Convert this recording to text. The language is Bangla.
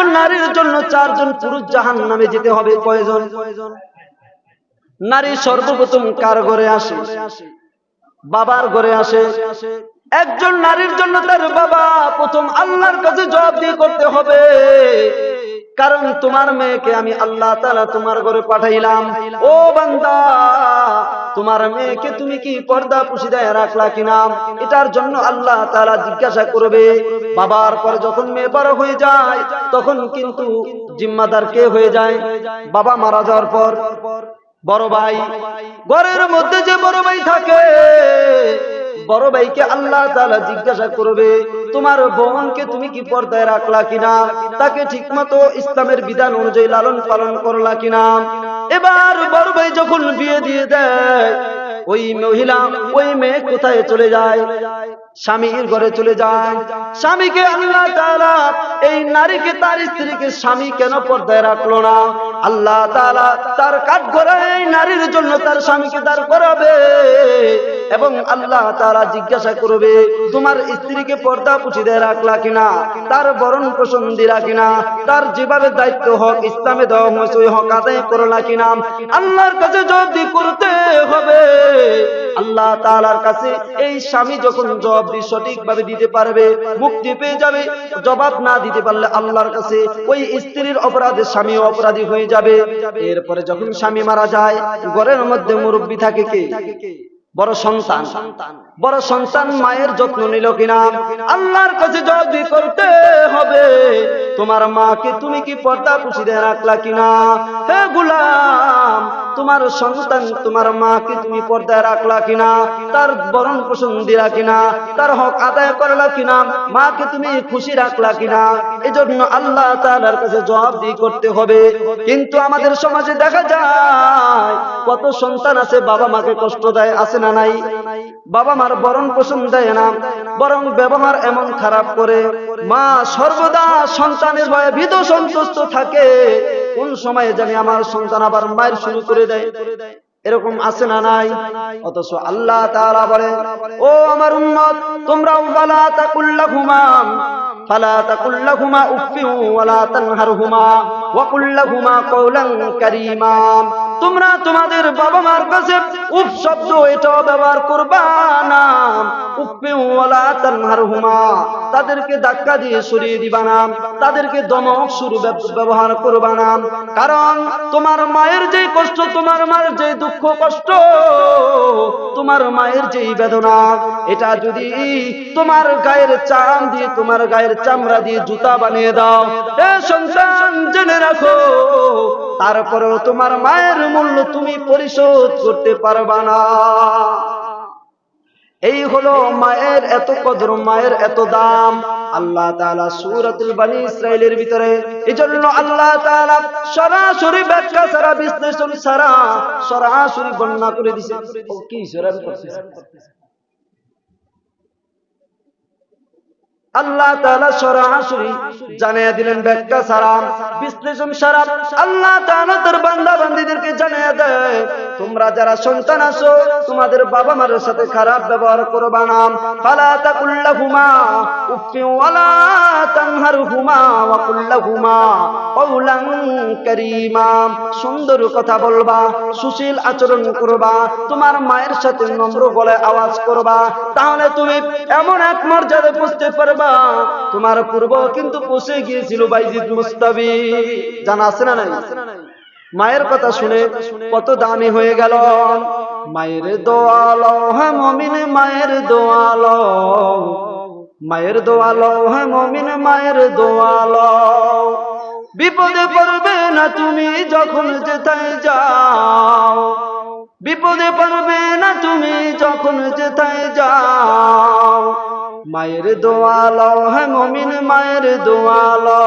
একজন নারীর জন্য চারজন পুরুষ জাহান নামে যেতে হবে কয়জন? নারী সর্বপ্রথম কার ঘরে আসে? বাবার ঘরে আসে। একজন নারীর জন্য তার বাবা প্রথম আল্লাহর কাছে জবাব দিয়ে করতে হবে, কারণ তোমার মেয়েকে আমি আল্লাহ তাআলা তোমার ঘরে পাঠাইলাম। ও বান্দা তোমার মেয়েকে তুমি কি পর্দা পুশিদায় রাখলা কিনা? এটার জন্য আল্লাহ তাআলা জিজ্ঞাসা করবে। বাবার পরে যখন মেয়ে বড় হয়ে যায়, তখন কিন্তু জিম্মাদার কে হয়ে যায়? বাবা মারা যাওয়ার পর। বড় ভাই, ঘরের মধ্যে যে বড় ভাই থাকে, বড় ভাইকে আল্লাহ তাআলা জিজ্ঞাসা করবে, তোমার বোনকে তুমি কি পর্দায় রাখলা কিনা? তাকে ঠিকমতো ইসলামের বিধান অনুযায়ী লালন পালন করলা কিনা? এবার বড় ভাই যখন বিয়ে দিয়ে দেয়, ওই মহিলা ওই মেয়ে কোথায় চলে যায়? স্বামীর ঘরে চলে যায়। স্বামীকে আল্লাহ তাআলা এই নারীকে তার স্ত্রীকে স্বামী কেন পর্দায় রাখল না? আল্লাহ তাআলা তার কাঠ ঘরে এই নারীর জন্য তার স্বামীকে দাঁড় করাবে। এবং আল্লাহ তাআলা জিজ্ঞাসা করবে, তোমার স্ত্রীকে পর্দা পুছিয়ে রাখলা কিনা? তার বরণ পোষণ দিলা কিনা? তার যেভাবে দায়িত্ব হক, ইসলামে দেওয়া হয়েছে হক আদায় করলা কিনা? আল্লাহর কাছে জবাবদি করতে হবে। আল্লাহ তাআলার কাছে এই স্বামী যখন জবাব দিয়ে সঠিকভাবে দিতে পারবে, মুক্তি পেয়ে যাবে। জবাব না দিতে পারলে আল্লাহর কাছে ওই স্ত্রীর অপরাধে স্বামী অপরাধী হয়ে যাবে। এরপরে যখন স্বামী মারা যায়, ঘরের মধ্যে মুরব্বী থাকে কে? বড় সন্তান। বড় সন্তান মায়ের যত্ন নিল কিনা? আল্লাহর কাছে জবাবদি করতে হবে, তোমার মাকে তুমি কি পর্দা পুষিয়ে রাখলা কিনা? হে গুলাম, তোমার সন্তান তোমার মাকে তুমি পর্দায় রাখলা কিনা? তার বরণ পোষণ দিলা কিনা? তার হক আদায় করলা কিনা? মাকে তুমি খুশি রাখলা কিনা? এজন্য আল্লাহ তাআলার কাছে জবাব দিয়ে করতে হবে। কিন্তু আমাদের সমাজে দেখা যায়, কত সন্তান আছে, বাবা মাকে কষ্ট দেয়, আছে না নাই? বাবা মার বরণ পোষণ দেয় না, বরং ব্যবহার এমন খারাপ করে। মা, সর্বদা সন্তানের ভয়ে ভীত সন্তুষ্ট থাকে। কোন সময়ে জানি আমার সন্তান আবার মায়ের শুরু করে দেয়। এরকম আছে না নাই? অথচ আল্লাহ তাআলা বলে, ও আমার উম্মত তোমরা ফালা তাকুল্লাহুমা ফালা তাকুল্লাহুমা উফফি ওয়ালা তানহারহুমা, ওয়া কুল্লাহুমা কওলান কারীমা। তোমরা তোমাদের বাবা মার কাছে উফ শব্দ এটাও ব্যবহার করবা না। তাদেরকে ধাক্কা দিয়ে সরিয়ে দিবা না। তাদেরকে দমক শুরু ব্যবহার করবা না। কারণ তোমার মায়ের যে কষ্ট, তোমার মায়ের যে দুঃখ, কষ্ট, তোমার মায়ের যেই বেদনা, এটা যদি তোমার গায়ের চাম দিয়ে, তোমার গায়ের চামড়া দিয়ে জুতা বানিয়ে দাও। এ সন্তান, জেনে রাখো তারপরেও তোমার মায়ের মূল্য তুমি পরিশোধ করতে পারবা না। এই হলো মায়ের এত কদর, মায়ের এত দাম। আল্লাহ তাআলা সূরাতুল বনি ইসরাইলের ভিতরে এজন্য আল্লাহ তাআলা সরাসরি ব্যাখ্যা সারা বিশ্লেষণ সারা সরাসরি বর্ণনা করে দিয়েছে ও কি সরাসরি করতেছে। আল্লাহ তাআলা সরাসরি জানিয়ে দিলেন, ব্যাখ্যা সারা, বিশ্লেষণ সারা। আল্লাহ তাআলা তার বান্দা বান্দীদেরকে জানিয়ে দেয় তোমরা যারা সন্তান আছো, তোমাদের বাবা মার সাথে খারাপ ব্যবহার করবা না। ফালা সুন্দর কথা বলবা, সুশীল আচরণ করবা, তোমার মায়ের সাথে নম্র গলায় আওয়াজ করবা। তাহলে তুমি এমন এক মর্যাদায় পৌঁছতে পারবা। তোমার পূর্ব কিন্তু পৌঁছে গিয়েছিল বাইজিদ মুস্তাবি জানা আছে না নাই? মায়ের কথা শুনে কত দামি হয়ে গেল। মায়ের দোয়ালো হ্যাঁ মমিন মায়ের দোয়ালো। মায়ের দোয়ালো হ্যাঁ মমিন মায়ের দোয়ালো। বিপদে পড়বে না তুমি যখন যেথায় যাও। বিপদে পড়বে না তুমি যখন যেথায় যাও। মায়ের দোয়ালো হ্যাঁ মমিন মায়ের দোয়ালো।